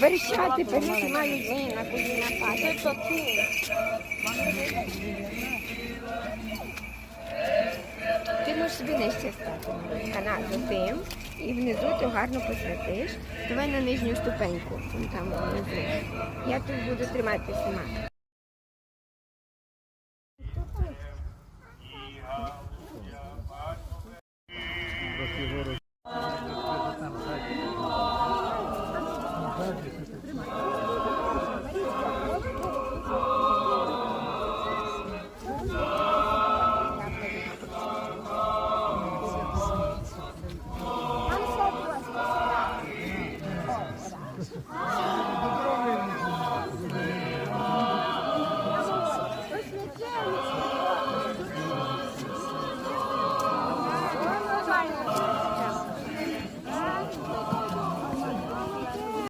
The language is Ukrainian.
верещати, перейти на людей, на куди падати. Ти можеш собі нижче стати. Канал за тим. І внизу ти гарно посвятиш. Давай на нижню ступеньку. Там внизу. Я тут буду тримати знімати. 車いす。